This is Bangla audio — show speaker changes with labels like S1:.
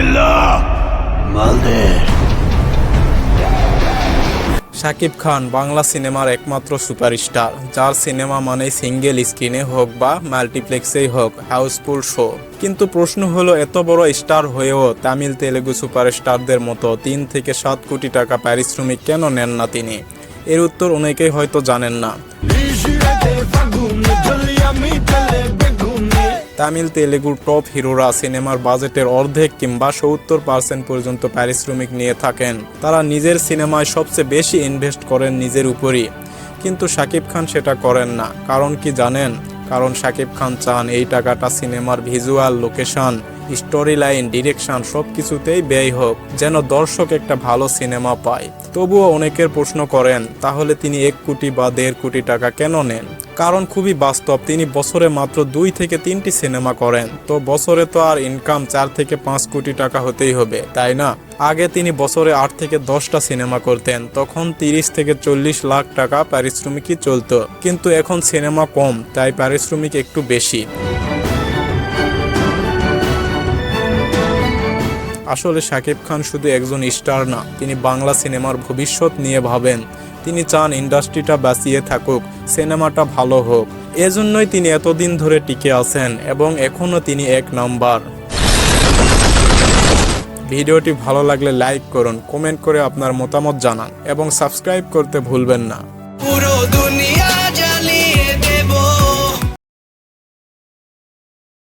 S1: চিল্লা মালদে
S2: শাকিব খান বাংলা সিনেমার একমাত্র সুপারস্টার যার সিনেমা মানে সিঙ্গেল স্ক্রিনে হোক বা মাল্টিপ্লেক্সেই হোক হাউসফুল শো। কিন্তু প্রশ্ন হলো এত বড় স্টার হয়েও তামিল তেলেগু সুপারস্টারদের মতো তিন থেকে সাত কোটি টাকা পারিশ্রমিক কেন নেন না তিনি? এর উত্তর অনেকেই হয়তো জানেন না। তামিল, তেলেগু টপ হিরোরা সিনেমার বাজেটের অর্ধেক কিংবা সত্তর পার্সেন্ট পর্যন্ত পারিশ্রমিক নিয়ে থাকেন। তারা নিজের সিনেমায় সবচেয়ে বেশি ইনভেস্ট করেন নিজের উপরই। কিন্তু শাকিব খান সেটা করেন না। কারণ কি জানেন? কারণ শাকিব খান চান এই টাকাটা সিনেমার visual location story line direction সব কিছুতেই ব্যয় হোক, যেন দর্শক একটা ভালো সিনেমা পায়। তবুও অনেকের প্রশ্ন করেন, তাহলে তিনি এক কোটি বা দেড় কোটি টাকা কেন নেন? কারণ খুবই বাস্তব, তিনি বছরে মাত্র দুই থেকে তিনটি সিনেমা করেন। তো বছরে তো আর ইনকাম চার থেকে পাঁচ কোটি টাকা হতেই হবে, তাই না? আগে তিনি বছরে আট থেকে দশটা সিনেমা করতেন, তখন তিরিশ থেকে চল্লিশ লাখ টাকা পারিশ্রমিকই চলতো। কিন্তু এখন সিনেমা কম, তাই পারিশ্রমিক একটু বেশি। আসলে শাকিব খান শুধু একজন স্টার না, তিনি বাংলা সিনেমার ভবিষ্যৎ নিয়ে ভাবেন। তিনি চান ইন্ডাস্ট্রিটা বাঁচিয়ে থাকুক, সিনেমাটা ভালো হোক। এজন্যই তিনি এতদিন ধরে টিকে আছেন এবং এখনও তিনি এক নাম্বার। ভিডিওটি ভালো লাগলে লাইক করুন, কমেন্ট করে আপনার মতামত জানান এবং সাবস্ক্রাইব করতে ভুলবেন না।
S3: পুরো দুনিয়া